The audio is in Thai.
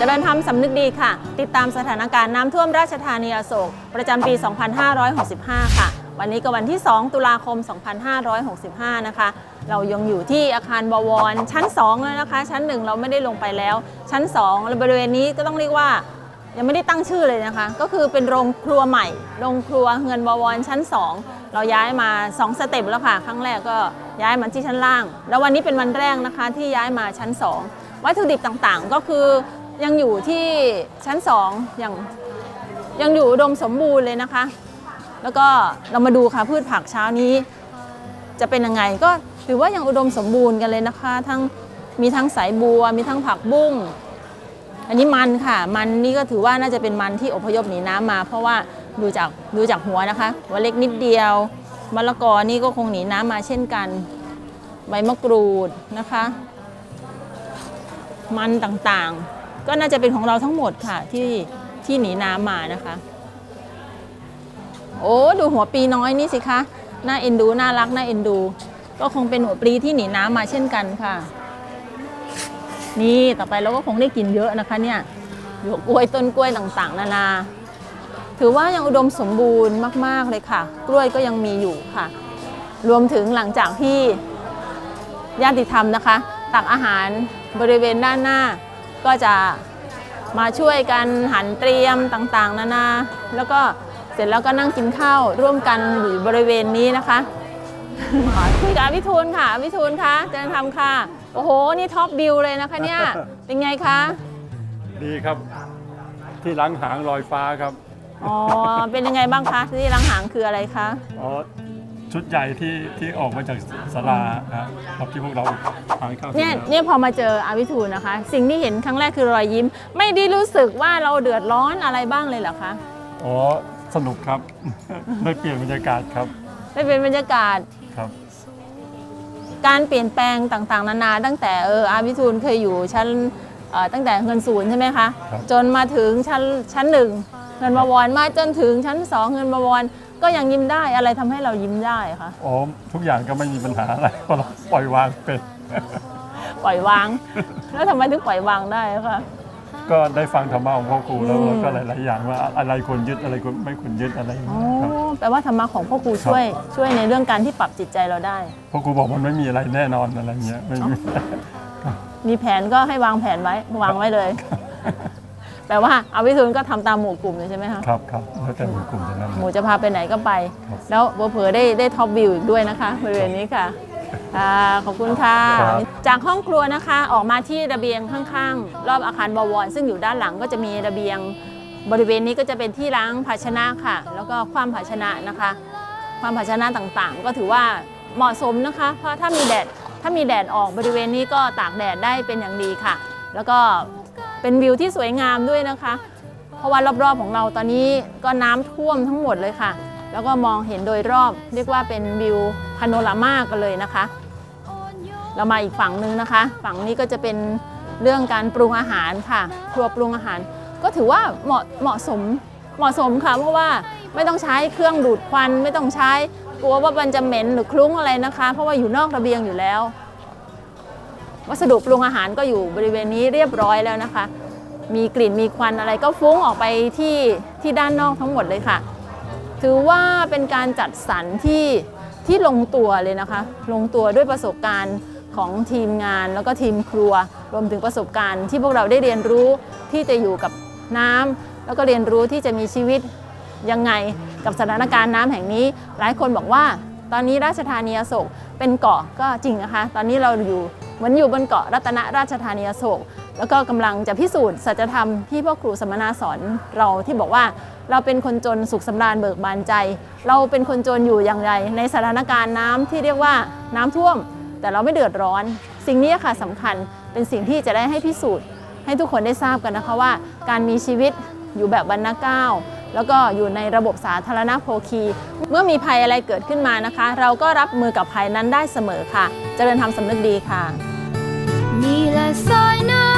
จริญธรรมสำนึกดีค่ะ ติดตามสถานการณ์น้ำท่วมราชธานีอโศกประจำปี 2565 ค่ะ วันนี้ก็วันที่ 2 ตุลาคม 2565 นะคะ เรายังอยู่ที่อาคารบวรชั้น 2 แล้วนะคะ ชั้น 1 เราไม่ได้ลงไปแล้ว ชั้น2และบริเวณนี้ก็ต้องเรียกว่ายังไม่ได้ตั้งชื่อเลยนะคะ ก็คือเป็นโรงครัวใหม่ โรงครัวเงินบวรชั้น 2 เราย้ายมา 2 สเต็ปแล้วค่ะ ครั้งแรกก็ย้ายมาที่ชั้นล่าง แล้ววันนี้เป็นวันแรกนะคะที่ย้ายมาชั้น 2 วัตถุดิบต่างๆ ก็คือ ยังอยู่ที่ชั้น 2 อย่างยังอยู่อุดมสมบูรณ์เลยนะคะ แล้วก็เรามาดูค่ะพืชผักเช้านี้ จะเป็นยังไงก็ถือว่ายังอุดมสมบูรณ์กันเลยนะคะ ทั้งมีทั้งสายบัว มีทั้งผักบุ้ง อันนี้มันค่ะ มันนี่ก็ถือว่าน่าจะเป็นมันที่อพยพหนีน้ำมา เพราะว่าดูจากดูจากหัวนะคะหัวเล็กนิดเดียวมะละกอนี่ก็คงหนีน้ำมาเช่นกันใบมะกรูดนะคะ มันต่างๆ ก็น่าจะเป็นของเราทั้งหมดค่ะที่ที่หนีน้ำมานะคะ โอ้ดูหัวปีน้อยนี่สิคะน่าเอ็นดูน่ารักน่าเอ็นดู ก็คงเป็นหัวปลีที่หนีน้ำมาเช่นกันค่ะ นี่ต่อไปเราก็คงได้กินเยอะนะคะเนี่ยหยวกกล้วยต้นกล้วยต่างๆ นานา ถือว่ายังอุดมสมบูรณ์มาก ๆ เลยค่ะ กล้วยก็ยังมีอยู่ค่ะ รวมถึงหลังจากที่ญาติธรรมนะคะ ตักอาหารบริเวณด้านหน้า ก็จะมาช่วยกันหันเตรียมต่างๆ นานา แล้วก็เสร็จแล้วก็นั่งกินข้าวร่วมกันอยู่บริเวณนี้นะคะคุยกับอภิทูลค่ะอภิทูลคะเจริญธรรมค่ะ โอ้โห นี่ท็อปบิวเลยนะคะเนี่ย เป็นไงคะ ดีครับ ที่หลังหางลอยฟ้าครับ อ๋อ เป็นยังไงบ้างคะ ที่ลังหางคืออะไรคะ อ๋อ ชุดใหญ่ที่ที่ออกมาจากศาลาครับที่พวกเราทานข้าวเสร็จเนี่ยแล้วเนี่ยพอมาเจออภิทูลนะคะ สิ่งที่เห็นครั้งแรกคือรอยยิ้ม ไม่ได้รู้สึกว่าเราเดือดร้อนอะไรบ้างเลยเหรอคะอ๋อสนุกครับ ได้เปลี่ยนบรรยากาศครับ ได้เป็นบรรยากาศครับ การเปลี่ยนแปลงต่างๆ นานา ตั้งแต่เอออาภิทูลเคยอยู่ชั้นเอ่อตั้งแต่เงินศูนย์ใช่ไหมคะครับจนมาถึงชั้นชั้นหนึ่ง เงินบวรมาจนถึงชั้นสองเงินบวรก็ยังยิ้มได้อะไรทำให้เรายิ้มได้คะอ๋อทุกอย่างก็ไม่มีปัญหาอะไรเพราะเราปล่อยวางเป็น ปล่อยวาง แล้วทำไมถึงปล่อยวางได้คะก็ได้ฟังธรรมะของพ่อครูแล้วอืมก็หลาย ๆ อย่างว่าอะไรควรยึดอะไรควรไม่ควรยึดอะไรอย่างอ๋อเงี้ยครับแปลว่าธรรมะของพ่อครูช่วย ช่วยในเรื่องการที่ปรับจิตใจเราได้พ่อครูบอกมันไม่มีอะไรแน่นอนอะไรเงี้ยไม่มีมีแผนก็ให้วางแผนไว้วางไว้เลย แปลว่าอาวิทูลก็ทำตามหมู่กลุ่มเลยใช่ไหมคะครับครับแล้วแต่หมู่กลุ่มอย่างนั้นหมูจะพาไปไหนก็ไปครับแล้วเผลอๆได้ได้ท็อปวิวอีกด้วยนะคะบริเวณนี้ค่ะอ่าขอบคุณค่ะครับจากห้องครัวนะคะออกมาที่ระเบียงข้างๆ รอบอาคารบวร ซึ่งอยู่ด้านหลังก็จะมีระเบียง บริเวณนี้ก็จะเป็นที่ล้างภาชนะค่ะ แล้วก็ความภาชนะนะคะ ความภาชนะต่างๆ ก็ถือว่าเหมาะสมนะคะ เพราะถ้ามีแดดถ้ามีแดดออกบริเวณนี้ก็ตากแดดได้เป็นอย่างดีค่ะ แล้วก็ เป็นวิวที่สวยงามด้วยนะคะ เพราะว่ารอบๆของเราตอนนี้ก็น้ำท่วมทั้งหมดเลยค่ะ แล้วก็มองเห็นโดยรอบเรียกว่าเป็นวิวพาโนรามากันเลยนะคะ เรามาอีกฝั่งนึงนะคะ ฝั่งนี้ก็จะเป็นเรื่องการปรุงอาหารค่ะ ครัวปรุงอาหาร ก็ถือว่าเหมาะเหมาะสมเหมาะสมค่ะ เพราะว่าไม่ต้องใช้เครื่องดูดควัน ไม่ต้องใช้กลัวว่ามันจะเหม็นหรือคลุ้งอะไรนะคะ เพราะว่าอยู่นอกระเบียงอยู่แล้ว วัสดุปรุงอาหารก็อยู่บริเวณนี้เรียบร้อยแล้วนะคะ มีกลิ่นมีควันอะไรก็ฟุ้งออกไปที่ที่ด้านนอกทั้งหมดเลยค่ะ ถือว่าเป็นการจัดสรรที่ที่ลงตัวเลยนะคะ ลงตัวด้วยประสบการณ์ของทีมงานแล้วก็ทีมครัว รวมถึงประสบการณ์ที่พวกเราได้เรียนรู้ที่จะอยู่กับน้ำแล้วก็เรียนรู้ที่จะมีชีวิตยังไงกับสถานการณ์น้ำแห่งนี้ หลายคนบอกว่า ตอนนี้ราชธานีอโศกเป็นเกาะก็จริงนะคะ ตอนนี้เราอยู่ เหมือนอยู่บนเกาะรัตนราชธานีอโศกแล้วก็กำลังจะพิสูจน์สัจธรรมที่พ่อครูสมณาสอนเราที่บอกว่าเราเป็นคนจนสุขสำราญเบิกบานใจ เราเป็นคนจนอยู่อย่างไร ในสถานการณ์น้ำที่เรียกว่าน้ำท่วม แต่เราไม่เดือดร้อน สิ่งนี้ค่ะสำคัญเป็นสิ่งที่จะได้ให้พิสูจน์ ให้ทุกคนได้ทราบกันนะคะว่า การมีชีวิตอยู่แบบบรรณเก้า แล้วก็อยู่ในระบบสาธารณโภคี เมื่อมีภัยอะไรเกิดขึ้นมานะคะ เราก็รับมือกับภัยนั้นได้เสมอค่ะ เจริญธรรมสำนึกดีค่ะ นี่แหละสายน้ำ